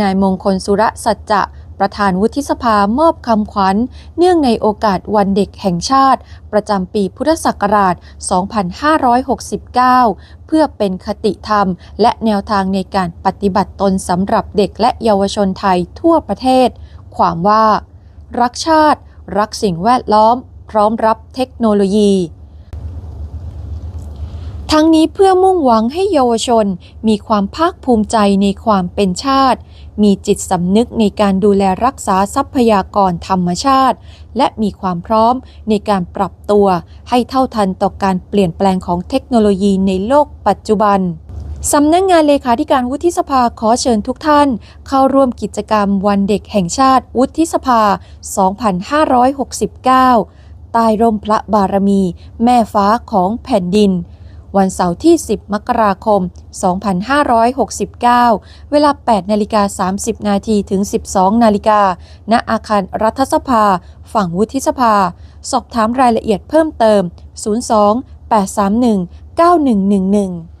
นายมงคลสุรสัจจะประธานวุฒิสภามอบคำขวัญ เนื่องในโอกาสวันเด็กแห่งชาติ ประจำปีพุทธศักราช 2569 เพื่อเป็นคติธรรม และแนวทางในการปฏิบัติตนสำหรับเด็กและเยาวชนไทยทั่วประเทศ ความว่า รักชาติ รักสิ่งแวดล้อม พร้อมรับเทคโนโลยี ทั้งนี้เพื่อมุ่งหวังให้เยาวชน มีความภาคภูมิใจในความเป็นชาติ มีจิตสำนึกในการดูแลรักษาทรัพยากรธรรมชาติ และมีความพร้อมในการปรับตัว ให้เท่าทันต่อการเปลี่ยนแปลงของเทคโนโลยีในโลกปัจจุบันสำนักงงานเลขาธิการวุฒิสภาขอเชิญทุกท่าน เข้าร่วมกิจกรรมวันเด็กแห่งชาติวุฒิสภา 2569 ใต้ร่มพระบารมี แม่ฟ้าของแผ่นดิน วันเสาร์ที่ 10 มกราคม 2569 เวลา 8 นาฬิกา 30 นาทีถึง 12 นาฬิกา ณ อาคารรัฐสภา ฝั่งวุฒิสภา สอบถามรายละเอียดเพิ่มเติม 02 831 9111